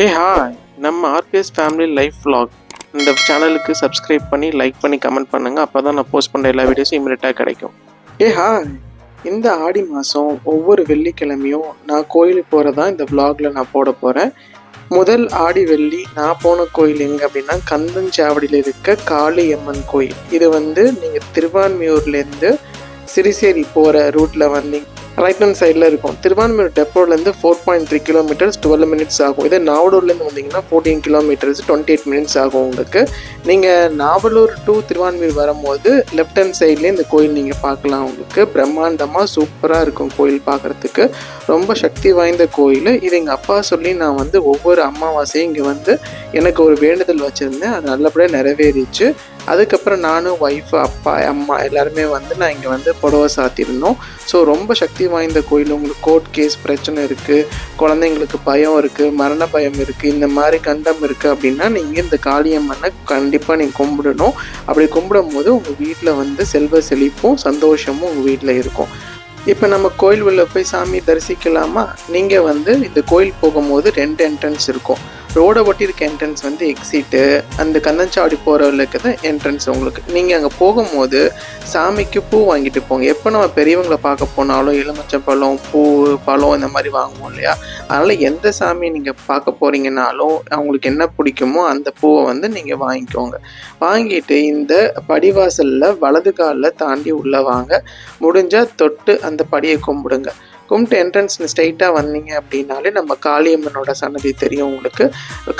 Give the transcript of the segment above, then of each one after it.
ஹே hi நம்ம RPS family life vlog. இந்த சேனலுக்கு சப்ஸ்கிரைப் பண்ணி லைக் பண்ணி கமெண்ட் பண்ணுங்கள் அப்போ தான் நான் போஸ்ட் பண்ணுற எல்லா வீடியோஸும் இமீடியட்டாக கிடைக்கும். ஏ ஹாய் இந்த ஆடி மாதம் ஒவ்வொரு வெள்ளிக்கிழமையும் நான் கோயிலுக்கு போகிறதா இந்த vlogல நான் போட போகிறேன் முதல் ஆடி வெள்ளி நான் போன கோயில் எங்கே அப்படின்னா கந்தஞ்சாவடியில் இருக்க காளியம்மன் கோயில். இது வந்து நீங்கள் திருவான்மியூர்லேருந்து சிறிசேரி போகிற ரூட்டில் வந்தீங்க. ரைட் ஹேண்ட் சைடில் இருக்கும். Thiruvanmiyur டெப்போலேருந்து four point three kilometres twelve minutes ஆகும். இதே நாவலூர்லேருந்து வந்தீங்கன்னா fourteen kilometres twenty eight minutes ஆகும் உங்களுக்கு. நீங்கள் நாவலூர் டு திருவான்மையூர் வரும்போது லெஃப்ட் ஹேண்ட் சைட்லேயே இந்த கோயில் நீங்கள் பார்க்கலாம் உங்களுக்கு. பிரம்மாண்டமாக சூப்பராக இருக்கும் கோயில் பார்க்குறதுக்கு. ரொம்ப சக்தி வாய்ந்த கோயில். இது எங்கள் அப்பா சொல்லி நான் வந்து ஒவ்வொரு அமாவாசையும் இங்கே வந்து எனக்கு ஒரு வேண்டுதல் வச்சுருந்தேன். அது நல்லபடியாக நிறைவேறிச்சு. அதுக்கப்புறம் நானும் ஒய்ஃபு அப்பா அம்மா எல்லாருமே வந்து நான் இங்கே வந்து புடவை சாத்தியிருந்தோம். ஸோ ரொம்ப சக்தி வாய்ந்த கோயில். உங்களுக்கு கோர்ட் கேஸ் பிரச்சனை இருக்குது குழந்தைங்களுக்கு பயம் இருக்குது மரண பயம் இருக்குது இந்த மாதிரி கண்டம் இருக்குது அப்படின்னா நீங்கள் இந்த காளியம்மனை கண்டிப்பாக நீங்கள் கும்பிடணும். அப்படி கும்பிடும் போது உங்கள் வீட்டில் வந்து செல்வ செழிப்பும் சந்தோஷமும் உங்கள் வீட்டில் இருக்கும். இப்போ நம்ம கோயில் உள்ள போய் சாமி தரிசிக்கலாமா? நீங்கள் வந்து இந்த கோயில் போகும்போது ரெண்டு என்ட்ரன்ஸ் இருக்கும். ரோடை ஒட்டி இருக்க என்ட்ரன்ஸ் வந்து எக்ஸிட்டு அந்த கந்தஞ்சாவடி போகிறவர்களுக்கு தான் என்ட்ரன்ஸ் உங்களுக்கு. நீங்கள் அங்கே போகும்போது சாமிக்கு பூ வாங்கிட்டு போங்க. எப்போ நம்ம பெரியவங்களை பார்க்க போனாலும் எலுமிச்சை பழம் பூ பழம் இந்த மாதிரி வாங்குவோம் இல்லையா? அதனால் எந்த சாமியை நீங்கள் பார்க்க போகிறீங்கனாலும் அவங்களுக்கு என்ன பிடிக்குமோ அந்த பூவை வந்து நீங்கள் வாங்கிக்கோங்க. வாங்கிட்டு இந்த படிவாசலில் வலது காலில் தாண்டி உள்ளே வாங்க. முடிஞ்சால் தொட்டு அந்த படியை கும்பிடுங்க. கும்பிட்டு என்ட்ரன்ஸ் ஸ்ட்ரைட்டாக வந்தீங்க அப்படின்னாலே நம்ம காளியம்மனோட சன்னதி தெரியும் உங்களுக்கு.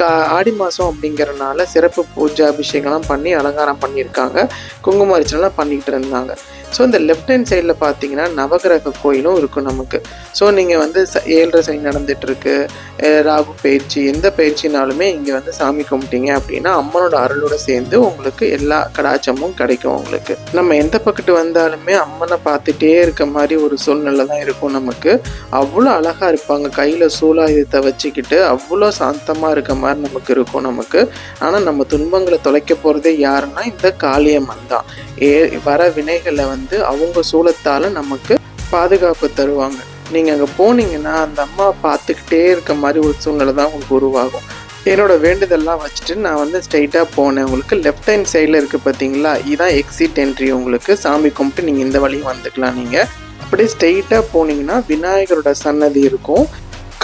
கா ஆடி மாதம் அப்படிங்கிறனால சிறப்பு பூஜை அபிஷேகம்லாம் பண்ணி அலங்காரம் பண்ணியிருக்காங்க. குங்கும அர்ச்சனைலாம் பண்ணிக்கிட்டு இருந்தாங்க. ஸோ இந்த லெஃப்ட் ஹேண்ட் சைடில் பார்த்தீங்கன்னா நவகிரக கோயிலும் இருக்கும் நமக்கு. ஸோ நீங்கள் வந்து ச- ஏழரை சனி நடந்துட்டுருக்கு. ராகு பயிற்சி எந்த பயிற்சினாலுமே இங்கே வந்து சாமி கும்பிட்டீங்க அப்படின்னா அம்மனோட அருளோட சேர்ந்து உங்களுக்கு எல்லா கடாச்சமும் கிடைக்கும் உங்களுக்கு. நம்ம எந்த பக்கத்து வந்தாலுமே அம்மனை பார்த்துட்டே இருக்க மாதிரி ஒரு சூழ்நிலை தான் இருக்கும் நமக்கு. அவ்வளோ அழகாக இருப்பாங்க. கையில் சூலாயுதத்தை வச்சுக்கிட்டு அவ்வளோ சாந்தமாக இருக்க மாதிரி நமக்கு இருக்கும் நமக்கு. ஆனால் நம்ம துன்பங்களை தொலைக்க போகிறதே யாருன்னா இந்த காளியம்மன் தான். ஏ வர வினைகளை வந்து வந்து அவங்க சூலத்தால் நமக்கு பாதுகாப்பு தருவாங்க. நீங்கள் அங்கே போனீங்கன்னா அந்த அம்மா பார்த்துக்கிட்டே இருக்க மாதிரி ஒரு சூழ்நிலை தான் உங்களுக்கு உருவாகும். என்னோட வேண்டுதல்லாம் வச்சுட்டு நான் வந்து ஸ்ட்ரைட்டாக போனேன். உங்களுக்கு லெஃப்ட் ஹேண்ட் சைடில் இருக்குது பார்த்தீங்களா? இதுதான் எக்ஸிட் என்ட்ரி உங்களுக்கு. சாமி கும்பிட்டு நீங்கள் இந்த வழியும் வந்துக்கலாம் நீங்கள் அப்படியே ஸ்ட்ரைட்டாக போனீங்கன்னா விநாயகரோட சன்னதி இருக்கும்.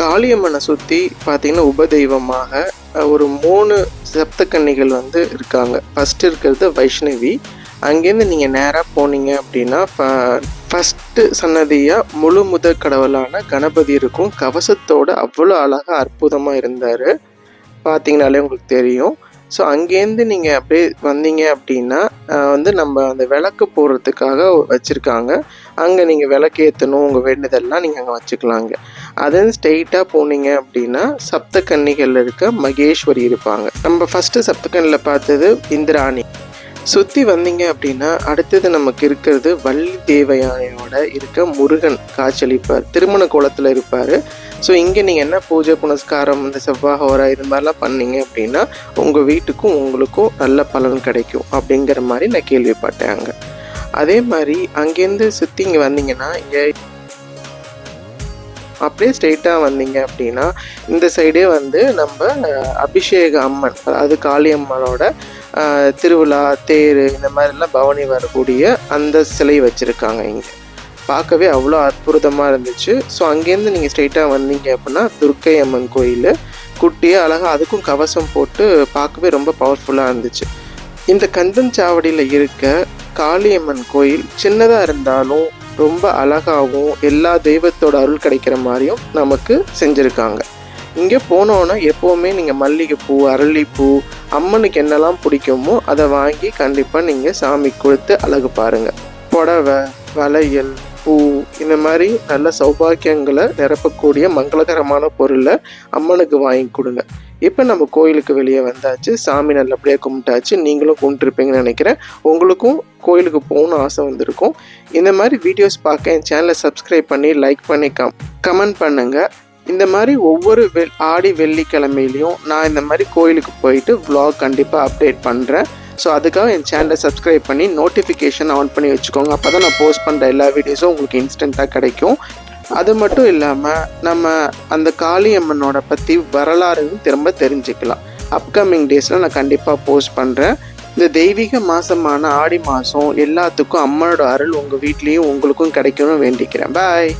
காளியம்மனை சுற்றி பார்த்தீங்கன்னா உபதெய்வமாக ஒரு மூணு சப்தக்கன்னிகள் வந்து இருக்காங்க. ஃபஸ்ட்டு இருக்கிறது வைஷ்ணவி. அங்கேருந்து நீங்கள் நேராக போனீங்க அப்படின்னா ஃபஸ்ட்டு சன்னதியாக முழு முதற் கடவுளான கணபதி இருக்கும். கவசத்தோடு அவ்வளோ அழகாக அற்புதமாக இருந்தார். பார்த்தீங்கனாலே உங்களுக்கு தெரியும். ஸோ அங்கேருந்து நீங்கள் அப்படியே வந்தீங்க அப்படின்னா வந்து நம்ம அந்த விளக்கு போடுறதுக்காக வச்சுருக்காங்க. அங்கே நீங்கள் விளக்கு ஏற்றணும் உங்கள் வேண்டுதெல்லாம் நீங்கள் அங்கே வச்சுக்கலாங்க. அது ஸ்ட்ரெயிட்டாக போனீங்க அப்படின்னா சப்த கன்னிகள் இருக்க மகேஸ்வரி இருப்பாங்க. நம்ம ஃபஸ்ட்டு சப்தக்கண்ணில் பார்த்தது இந்திராணி. சுற்றி வந்தீங்க அப்படின்னா அடுத்தது நமக்கு இருக்கிறது வள்ளி தேவயானையோட இருக்க முருகன் காட்சியளிப்பார். திருமண கோலத்தில் இருப்பார். ஸோ இங்கே நீங்கள் என்ன பூஜை புனஸ்காரம் இந்த செவ்வாய் ஹோரா இது மாதிரிலாம் பண்ணீங்க அப்படின்னா உங்கள் வீட்டுக்கும் உங்களுக்கும் நல்ல பலன் கிடைக்கும் அப்படிங்கிற மாதிரி நான் கேள்விப்பட்டேன் அங்கே. அதே மாதிரி அங்கேருந்து சுற்றி இங்கே வந்தீங்கன்னா இங்கே அப்படியே ஸ்ட்ரெயிட்டாக வந்தீங்க அப்படின்னா இந்த சைடே வந்து நம்ம அபிஷேக அம்மன் அதாவது காளியம்மனோட திருவிழா தேர் இந்த மாதிரிலாம் பவனி வரக்கூடிய அந்த சிலை வச்சுருக்காங்க இங்கே. பார்க்கவே அவ்வளோ அற்புதமாக இருந்துச்சு. ஸோ அங்கேருந்து நீங்கள் ஸ்ட்ரெயிட்டாக வந்தீங்க அப்படின்னா துர்க்கை அம்மன் கோயில் குட்டியாக அழகாக அதுக்கும் கவசம் போட்டு பார்க்கவே ரொம்ப பவர்ஃபுல்லாக இருந்துச்சு. இந்த கந்தன் சாவடியில் இருக்க காளியம்மன் கோயில் சின்னதாக இருந்தாலும் ரொம்ப அழகாகவும் எல்லா தெய்வத்தோட அருள் கிடைக்கிற மாதிரியும் நமக்கு செஞ்சுருக்காங்க. இங்கே போனோன்னா எப்போவுமே நீங்கள் மல்லிகைப்பூ அரளிப்பூ அம்மனுக்கு என்னெல்லாம் பிடிக்குமோ அதை வாங்கி கண்டிப்பாக நீங்கள் சாமி கொடுத்து அழகு பாருங்கள் புடவை வளையல் பூ இந்த மாதிரி நல்ல சௌபாக்கியங்களை நிரப்பக்கூடிய மங்களகரமான பொருளை அம்மனுக்கு வாங்கி கொடுங்க. இப்போ நம்ம கோயிலுக்கு வெளியே வந்தாச்சு சாமி நல்லபடியாக கும்பிட்டாச்சு நீங்களும் கும்பிட்டுருப்பீங்கன்னு நினைக்கிறேன். உங்களுக்கும் கோயிலுக்கு போகணும்னு ஆசை வந்திருக்கும். இந்த மாதிரி வீடியோஸ் பார்க்க என் சேனலை சப்ஸ்கிரைப் பண்ணி லைக் பண்ணி கம் கமெண்ட் பண்ணுங்கள் இந்த மாதிரி ஒவ்வொரு வெ ஆடி வெள்ளிக்கிழமையிலையும் நான் இந்த மாதிரி கோயிலுக்கு போயிட்டு வ்ளாக் கண்டிப்பாக அப்டேட் பண்ணுறேன் ஸோ அதுக்காக என் சேனலை சப்ஸ்கிரைப் பண்ணி நோட்டிஃபிகேஷன் ஆன் பண்ணி வச்சுக்கோங்க. அப்போ தான் நான் போஸ்ட் பண்ணுற எல்லா வீடியோஸும் உங்களுக்கு இன்ஸ்டண்ட்டாக கிடைக்கும். அது மட்டும் இல்லாமல் நம்ம அந்த காளியம்மனோட பற்றி வரலாறுன்னு திரும்ப தெரிஞ்சுக்கலாம். அப்கமிங் டேஸில் நான் கண்டிப்பாக போஸ்ட் பண்ணுறேன் இந்த தெய்வீக மாதமான ஆடி மாதம் எல்லாத்துக்கும் அம்மனோட அருள் உங்கள் வீட்லேயும் உங்களுக்கும் கிடைக்கணும்னு வேண்டிக்கிறேன். பாய்